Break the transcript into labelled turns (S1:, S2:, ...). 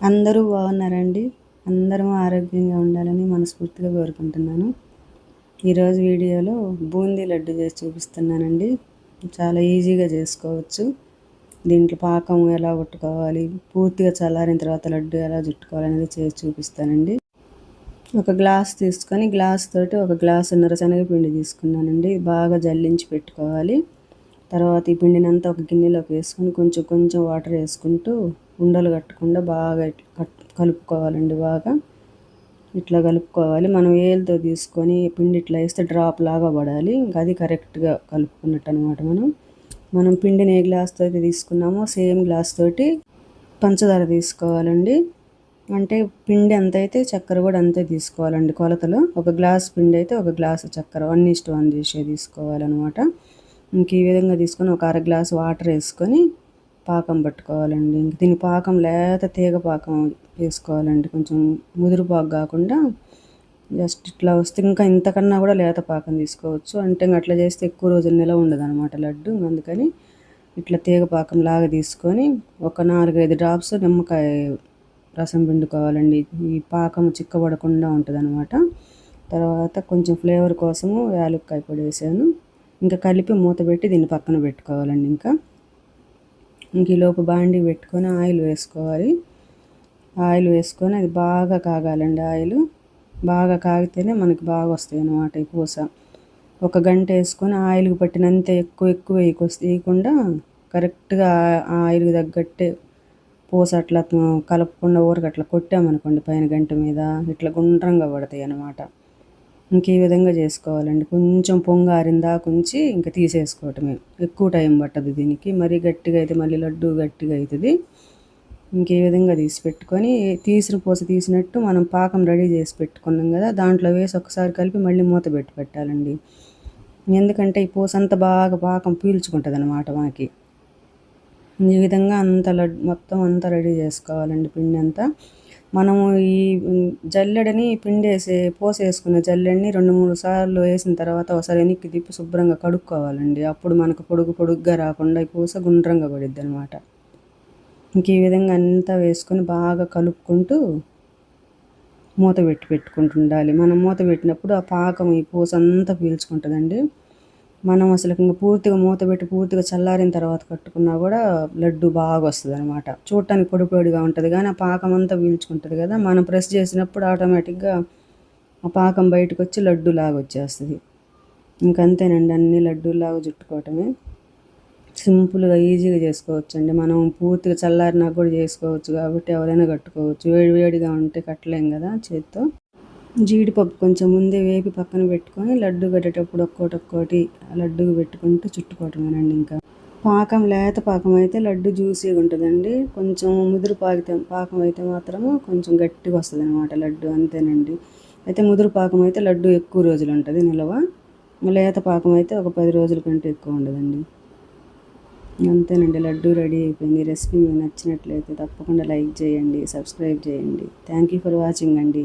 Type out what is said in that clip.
S1: అందరూ బాగున్నారండి. అందరం ఆరోగ్యంగా ఉండాలని మనస్ఫూర్తిగా కోరుకుంటున్నాను. ఈరోజు వీడియోలో బూందీ లడ్డు చేసి చూపిస్తున్నానండి. చాలా ఈజీగా చేసుకోవచ్చు. దీంట్లో పాకం ఎలా కొట్టుకోవాలి పూర్తిగా చల్లారిన తర్వాత లడ్డు ఎలా చుట్టుకోవాలనేది చేసి చూపిస్తానండి. ఒక గ్లాస్ తీసుకొని గ్లాస్ తోటి ఒక గ్లాసున్నర శనగపిండి తీసుకున్నానండి. బాగా జల్లించి పెట్టుకోవాలి. తర్వాత ఈ పిండినంతా ఒక గిన్నెలోకి వేసుకొని కొంచెం కొంచెం వాటర్ వేసుకుంటూ ఉండలు కట్టకుండా బాగా కలుపుకోవాలండి బాగా. ఇట్లా కలుపుకోవాలి. మనం ఏలుతో తీసుకొని పిండి ఇట్లా వేస్తే డ్రాప్ లాగా పడాలి. ఇంకా అది కరెక్ట్గా కలుపుకున్నట్టు అనమాట మనం. మనం పిండిని ఏ గ్లాస్ తోటి తీసుకున్నామో సేమ్ గ్లాస్ తోటి పంచదార తీసుకోవాలండి. అంటే పిండి ఎంత అయితే చక్కెర కూడా అంతే తీసుకోవాలండి కొలతలో. ఒక గ్లాస్ పిండి అయితే ఒక గ్లాసు చక్కెర. వన్ ఇస్ట్ వన్ చేసే తీసుకోవాలన్నమాట. ఇంక ఈ విధంగా తీసుకొని ఒక అర గ్లాస్ వాటర్ వేసుకొని పాకం పట్టుకోవాలండి. ఇంక దీని పాకం లేత తీగ పాకం వేసుకోవాలండి. కొంచెం ముదురు పాకు కాకుండా జస్ట్ ఇట్లా వస్తే ఇంకా ఇంతకన్నా కూడా లేత పాకం తీసుకోవచ్చు. అంటే అట్లా చేస్తే ఎక్కువ రోజులు నిలవ ఉండదు అనమాట లడ్డు అందుకని ఇట్లా తీగ పాకం లాగా తీసుకొని ఒక నాలుగైదు డ్రాప్స్ నిమ్మకాయ రసం పిండుకోవాలండి. ఈ పాకం చిక్కబడకుండా ఉంటుంది అనమాట తర్వాత కొంచెం ఫ్లేవర్ కోసము యాలక్కాయ పొడి వేసాను. ఇంకా కలిపి మూత పెట్టి దీన్ని పక్కన పెట్టుకోవాలండి. ఇంకా ఇంక ఈలోపు బాండి పెట్టుకొని ఆయిల్ వేసుకోవాలి. ఆయిల్ వేసుకొని అది బాగా కాగాలండి ఆయిల్. బాగా కాగితేనే మనకి బాగా వస్తాయి అన్నమాట ఈ పూస. ఒక గంట వేసుకొని ఆయిల్కి పట్టినంత ఎక్కువ ఎక్కువ వేయకుండా కరెక్ట్గా ఆయిల్కి తగ్గట్టే పూస అట్లా కలపకుండా ఊరికి అట్లా కొట్టామనుకోండి పైన గంట మీద ఇట్లా గుండ్రంగా పడతాయి అన్నమాట. ఇంక ఈ విధంగా చేసుకోవాలండి. కొంచెం పొంగారిందా కొంచి ఇంకా తీసేసుకోవటమే. ఎక్కువ టైం పట్టదు దీనికి. మరీ గట్టిగా అయితే మళ్ళీ లడ్డు గట్టిగా అవుతుంది ఇంకే విధంగా తీసి పెట్టుకొని తీసిన పూస తీసినట్టు మనం పాకం రెడీ చేసి పెట్టుకున్నాం కదా దాంట్లో వేసి ఒకసారి కలిపి మళ్ళీ మూత పెట్టి పెట్టాలండి. ఎందుకంటే ఈ పూస అంతా బాగా పాకం పీల్చుకుంటుంది అనమాట మనకి. ఈ విధంగా అంత లడ్డు మొత్తం అంతా రెడీ చేసుకోవాలండి పిండి అంతా. మనము ఈ జల్లెడని పిండేసే పోసేసుకున్న జల్లెడని రెండు మూడు సార్లు వేసిన తర్వాత ఒకసారి వెనక్కి తిప్పి శుభ్రంగా కడుక్కోవాలండి. అప్పుడు మనకు పొడుగు పొడుగ్గా రాకుండా ఈ పూస గుండ్రంగా పడిద్ది అనమాట ఇంక ఈ విధంగా అంతా వేసుకొని బాగా కలుపుకుంటూ మూత పెట్టి పెట్టుకుంటుండాలి మనం మూత పెట్టినప్పుడు ఆ పాకం ఈ పూస అంతా పీల్చుకుంటుందండి. మనం అసలు ఇంకా పూర్తిగా మూత పెట్టి పూర్తిగా చల్లారిన తర్వాత కట్టుకున్నా కూడా లడ్డు బాగా వస్తుంది అనమాట చూడటానికి పొడి పొడిగా ఉంటుంది కానీ ఆ పాకం అంతా పీల్చుకుంటుంది కదా. మనం ప్రెస్ చేసినప్పుడు ఆటోమేటిక్గా ఆ పాకం బయటకు వచ్చి లడ్డు లాగా వచ్చేస్తుంది ఇంకంతేనండి అన్ని లడ్డూలాగా చుట్టుకోవటమే. సింపుల్గా ఈజీగా చేసుకోవచ్చు అండి మనం పూర్తిగా చల్లారినా కూడా చేసుకోవచ్చు కాబట్టి ఎవరైనా కట్టుకోవచ్చు. వేడి వేడిగా ఉంటే కట్టలేం కదా చేత్తో. జీడిపప్పు కొంచెం ముందే వేపి పక్కన పెట్టుకొని లడ్డు పెట్టేటప్పుడు ఒక్కోటి ఒక్కోటి లడ్డు పెట్టుకుంటూ చుట్టుకోవటమేనండి ఇంకా. పాకం లేత పాకం అయితే లడ్డు జ్యూసీగా ఉంటుందండి. కొంచెం ముదురు పాకితే పాకం అయితే మాత్రము కొంచెం గట్టిగా వస్తుంది అనమాట లడ్డు అంతేనండి. అయితే ముదురు పాకం అయితే లడ్డు ఎక్కువ రోజులు ఉంటుంది నిలవ. లేత పాకం అయితే ఒక పది రోజుల కంటే ఎక్కువ ఉండదండి. అంతేనండి లడ్డు రెడీ అయిపోయింది. రెసిపీ మీకు నచ్చినట్లయితే తప్పకుండా లైక్ చేయండి సబ్స్క్రైబ్ చేయండి. థ్యాంక్ యూ ఫర్ వాచింగ్ అండి.